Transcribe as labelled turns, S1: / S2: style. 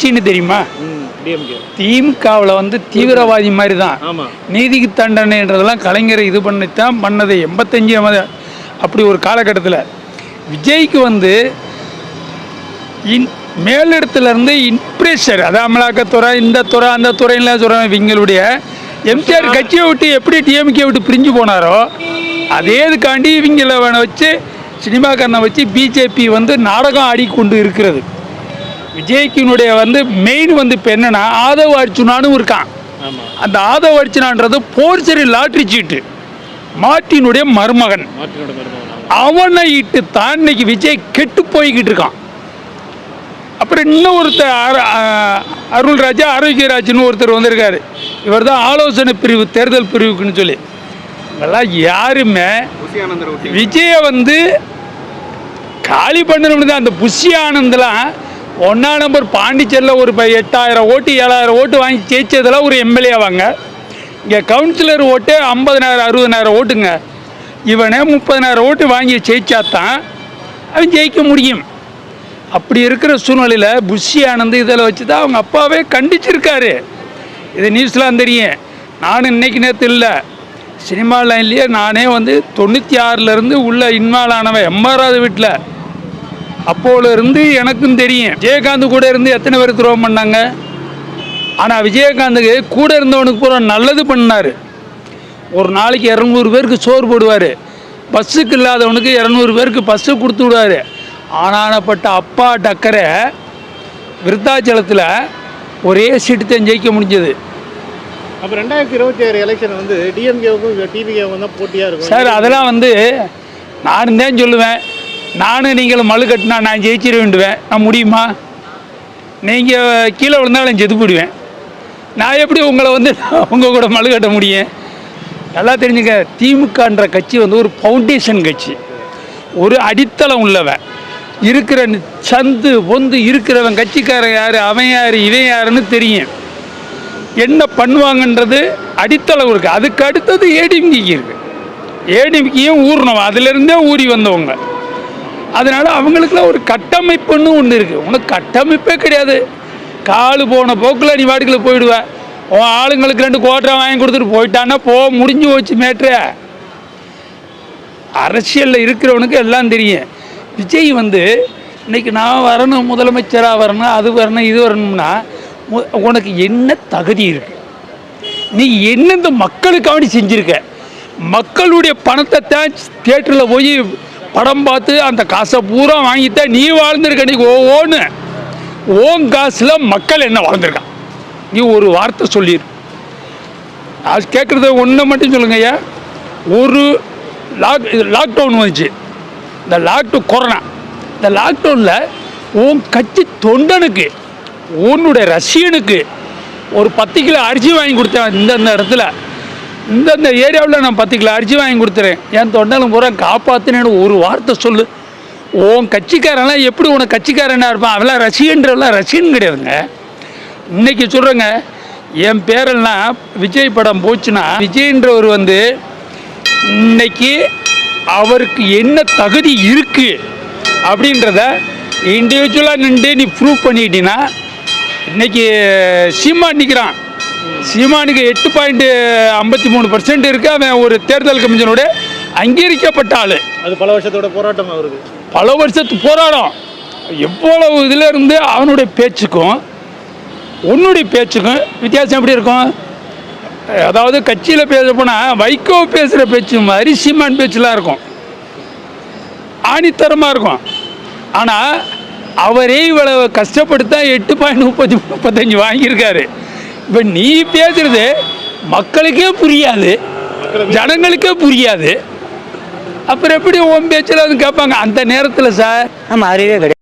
S1: கட்சின்னு தெரியுமா? திமுகவில் வந்து தீவிரவாதி மாதிரி தான் நீதிக்கு தண்டனைன்றதெல்லாம் கலைஞர் இது பண்ணித்தான் பண்ணது. எண்பத்தஞ்சு அப்படி ஒரு காலகட்டத்தில். விஜய்க்கு வந்து இன் மேலிடத்துல இருந்து இன்ப்ரெஷர் அதாவது அமலாக்கத்துறை இந்த துறை அந்த துறையெல்லாம் சொல்கிறாங்க இவங்களுடைய எம்ஜிஆர் கட்சியை விட்டு எப்படி டிஎம்கே விட்டு பிரிஞ்சு போனாரோ அதே இதுக்காண்டி இவங்கள வச்சு சினிமாக்காரனை வச்சு பிஜேபி வந்து நாடகம் ஆடிக்கொண்டு இருக்கிறது. விஜய்க்கினுடைய வந்து மெயின் வந்து இப்போ என்னன்னா ஆதவ அர்ஜுனானும் இருக்கான்.
S2: ஆமா.
S1: அந்த ஆதவ அர்ச்சனான்றது போர்ச்சரி லாட்ரி சீட்டு. மார்ட்டினுடைய மருமகன். அவனை இட்டு தான் இன்னைக்கு விஜய் கெட்டு போய்கிட்டு இருக்கான். அப்புறம் இன்னும் ஒருத்தர் அரு- அஹ் அருள்ராஜா ஆரோக்கியராஜ்னு ஒருத்தர் வந்திருக்காரு. இவர் தான் ஆலோசனை பிரிவு தேர்தல் பிரிவுக்குன்னு சொல்லி. இதெல்லாம் யாருமே விஜயை வந்து காலி பண்ணணும்னு தான் அந்த புஷி ஆனந்தெலாம் ஒன்றா நம்பர் பாண்டிச்சேரியில் ஒரு இப்போ எட்டாயிரம் ஓட்டு ஏழாயிரம் ஓட்டு வாங்கி ஜெயிச்சதெல்லாம் ஒரு எம்எல்ஏவாங்க இங்கே கவுன்சிலர் ஓட்டு ஐம்பதனாயிரம் அறுபதனாயிரம் ஓட்டுங்க. இவனே முப்பதனாயிரம் ஓட்டு வாங்கி ஜெயிச்சாதான் அவன் ஜெயிக்க முடியும். அப்படி இருக்கிற சூழ்நிலையில் புஷி ஆனந்த் இதில் வச்சு தான் அவங்க அப்பாவே கண்டிச்சிருக்காரு. இது நியூஸ்லாம் தெரியும். நானும் இன்னைக்கு நேற்று இல்லை. சினிமா லைன்லேயே நானே வந்து தொண்ணூற்றி ஆறுலேருந்து உள்ளே இன்வால்வ் ஆனவன். எம்ஆர்ஆது வீட்டில் அப்போல இருந்து எனக்கும் தெரியும். விஜயகாந்த் கூட இருந்து எத்தனை பேர் துரோகம் பண்ணாங்க? ஆனால் விஜயகாந்துக்கு கூட இருந்தவனுக்கு பூரா நல்லது பண்ணார். ஒரு நாளைக்கு இரநூறு பேருக்கு சோறு போடுவார். பஸ்ஸுக்கு இல்லாதவனுக்கு இரநூறு பேருக்கு பஸ்ஸு கொடுத்து விடுவார். ஆனானப்பட்ட அப்பா டக்கரை விருத்தாச்சலத்தில் ஒரே சீட்டு தான் ஜெயிக்க முடிஞ்சது.
S2: அப்ப ரெண்டாயிரத்தி இருபத்தி ஆறு எலெக்ஷன் வந்து டிஎம்கேவுக்கும் டிவிகேவுக்கும் தான் போட்டியா இருக்கும்?
S1: சார் அதெல்லாம் வந்து நானும் தான் சொல்லுவேன். நானும் நீங்களும் மழு கட்டினா நான் ஜெயிச்சிட வேண்டுவேன். நான் முடியுமா? நீங்கள் கீழே விழுந்தாலும் செத்து போடுவேன் நான் எப்படி உங்களை வந்து உங்கள் கூட மழு கட்ட முடியும்? நல்லா தெரிஞ்சுங்க திமுகன்ற கட்சி வந்து ஒரு ஃபவுண்டேஷன் கட்சி. ஒரு அடித்தளம் உள்ளவன். இருக்கிற சந்து பொந்து இருக்கிறவன் கட்சிக்காரன் யார் அவன் யார் இவன் யாருன்னு தெரியும். என்ன பண்ணுவாங்கன்றது அடித்தளம் இருக்குது அதுக்கு அடுத்தது ஏடிஎம்கேக்கு இருக்குது ஏடிமிக்கியும் ஊறணும். அதிலிருந்தே ஊறி வந்தவங்க. அதனால் அவங்களுக்குலாம் ஒரு கட்டமைப்புன்னு ஒன்று இருக்குது உனக்கு கட்டமைப்பே கிடையாது. காலு போன போக்கில் நீ வாடிக்கில் போயிடுவ. உன் ஆளுங்களுக்கு ரெண்டு கோட்டரை வாங்கி கொடுத்துட்டு போயிட்டான்னா போக முடிஞ்சு போச்சு மேட்ரு. அரசியலில் இருக்கிறவனுக்கு எல்லாம் தெரியும். விஜய் வந்து இன்னைக்கு நான் வரணும் முதலமைச்சராக வரணும் அது வரணும் இது வரணும்னா உனக்கு என்ன தகுதி இருக்கு? நீ என்ன இந்த மக்களுக்காண்டி செஞ்சுருக்க? மக்களுடைய பணத்தை தான் தியேட்டரில் போய் படம் பார்த்து அந்த காசை பூரா வாங்கித்தான் நீ வாழ்ந்துருக்க நீ ஓன்னு. ஓன் காசில் மக்கள் என்ன வாழ்ந்துருக்கான் நீ ஒரு வார்த்தை சொல்லிடு அது கேட்குறத ஒன்று மட்டும் சொல்லுங்க ஐயா. ஒரு லாக் இது லாக்டவுன் வந்துச்சு. இந்த லாக்டவுன் கொரோனா இந்த லாக்டவுனில் உன் கட்சி தொண்டனுக்கு உன்னுடைய ரசிகனுக்கு ஒரு பத்து கிலோ அரிசி வாங்கி கொடுத்தேன் இந்தந்த இடத்துல. இந்தந்த ஏரியாவில் நான் பத்து கிலோ அரிசி வாங்கி கொடுத்துறேன். என் தொண்டலும் பூரா காப்பாற்றினேன்னு ஒரு வார்த்தை சொல்லு. உன் கட்சிக்காரன்லாம் எப்படி உனக்கு கட்சிக்காரனாக இருப்பான்? அவெல்லாம் ரசிகன்றவெல்லாம் ரசிகன் கிடையாதுங்க. இன்னைக்கு சொல்கிறேங்க என் பேரெல்லாம் விஜய் படம் போச்சுன்னா விஜய்ன்றவர் வந்து இன்னைக்கு அவருக்கு என்ன தகுதி இருக்குது அப்படின்றத இண்டிவிஜுவலாக நின்று நீ ப்ரூவ் பண்ணிட்டீங்கன்னா இன்றைக்கி சீமா நிற்கிறான் சீமானுக்கு எட்டு பாயிண்ட் ஐம்பத்தி மூணு பர்சன்ட் இருக்கு. அவன் ஒரு தேர்தல் கமிஷனோட அங்கீகரிக்கப்பட்ட ஆள்.
S2: அது பல வருஷத்தோட போராட்டம் அவருக்கு.
S1: பல வருஷத்து போராடம் எவ்வளவு இதில் இருந்து அவனுடைய பேச்சுக்கும் உன்னுடைய பேச்சுக்கும் வித்தியாசம் எப்படி இருக்கும்? அதாவது கட்சியில் பேச போனால் வைகோ பேசுகிற பேச்சு மாதிரி சீமான் பேச்சுலாம் இருக்கும். ஆணித்தரமாக இருக்கும். ஆனால் அவரே இவ்வளவு கஷ்டப்பட்டு தான் எட்டு பாயிண்ட் முப்பத்தி முப்பத்தஞ்சு வாங்கியிருக்காரு. இப்போ நீ பேசுறது மக்களுக்கே புரியாது ஜனங்களுக்கே புரியாது. அப்புறம் எப்படி உன் பேச்சில் வந்து கேட்பாங்க? அந்த நேரத்தில் சார்
S3: நம்ம அறிவே கிடையாது.